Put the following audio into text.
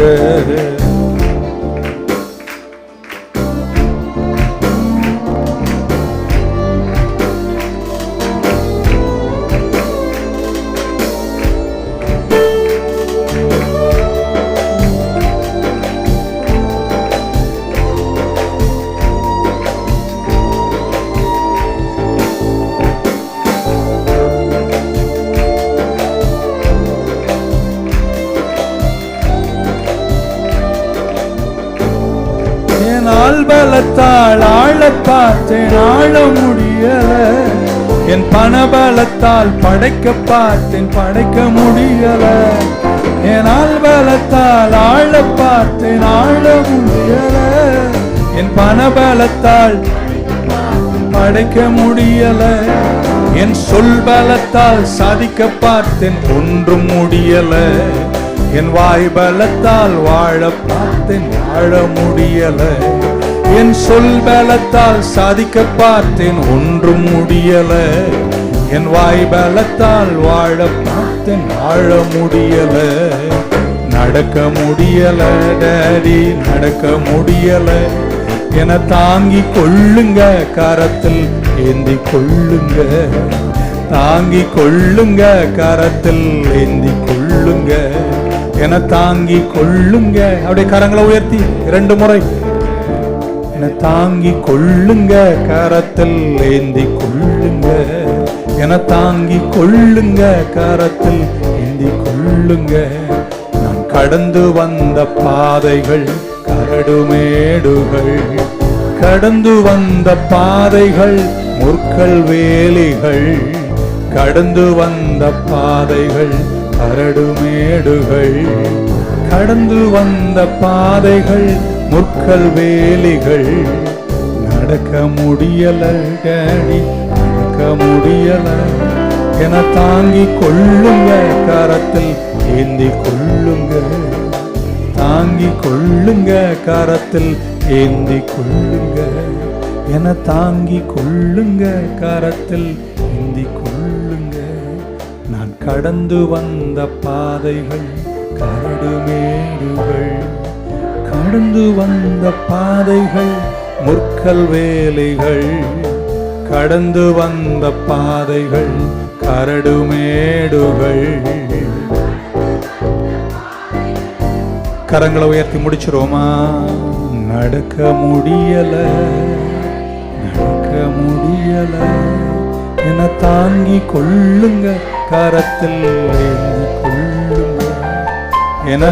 கொள்ளுங்க கால் பலத்தால் ஆள பார்த்தேன் ஆள முடியல. என் பணபலத்தால் படைக்க பார்த்தேன் படைக்க முடியல. என் ஆள்பலத்தால் ஆள பார்த்தேன் ஆள முடியல. என் பணபலத்தால் படைக்க முடியல. என் சொல் பலத்தால் சாதிக்க பார்த்தேன் ஒன்றும் முடியல. என் வாய் பலத்தால் வாழ பார்த்தேன் வாழ முடியல. என் சொல் பலத்தால் சாதிக்க பார்த்தேன் ஒன்றும் முடியல. என் வாய் பலத்தால் வாழ பார்த்தேன் வாழ முடியல. நடக்க முடியல டேடி நடக்க முடியல. என தாங்கி கொள்ளுங்க கரத்தில் ஏந்தி கொள்ளுங்க. தாங்கி கொள்ளுங்க கரத்தில் ஏந்தி கொள்ளுங்க. என தாங்கி கொள்ளுங்க. அப்படியே கரங்களை உயர்த்தி இரண்டு முறை. என தாங்கி கொள்ளுங்க கரத்தில் ஏந்தி கொள்ளுங்க. என தாங்கி கொள்ளுங்க கரத்தில் ஏந்தி கொள்ளுங்க. நான் கடந்து வந்த பாதைகள் கரடுமேடுகள் கடந்து வந்த பாதைகள் முற்கள் வேலிகள். கடந்து வந்த பாதைகள் கரடுமேடுகள் கடந்து வந்த பாதைகள் முற்கள் வேலிகள் நடக்க முடியல டேடி நடக்க முடியல என தாங்கி கொள்ளுங்க கரத்தில் ஏந்தி கொள்ளுங்க. தாங்கி கொள்ளுங்க கரத்தில் ஏந்தி கொள்ளுங்க. என தாங்கி கொள்ளுங்க கரத்தில் ஏந்தி கொள்ளுங்க. நான் கடந்து வந்த பாதைகள் கரடுமேடுகள் கடந்து வந்த பாதைகள் முற்கல் வேலைகள். கடந்து வந்த பாதைகள் கரடுமேடுகள் கரங்களை உயர்த்தி முடிச்சிருவோமா? நடக்க முடியல நடக்க முடியல. என தாங்கி கொள்ளுங்க கரத்தில் கொள்ளுங்க. என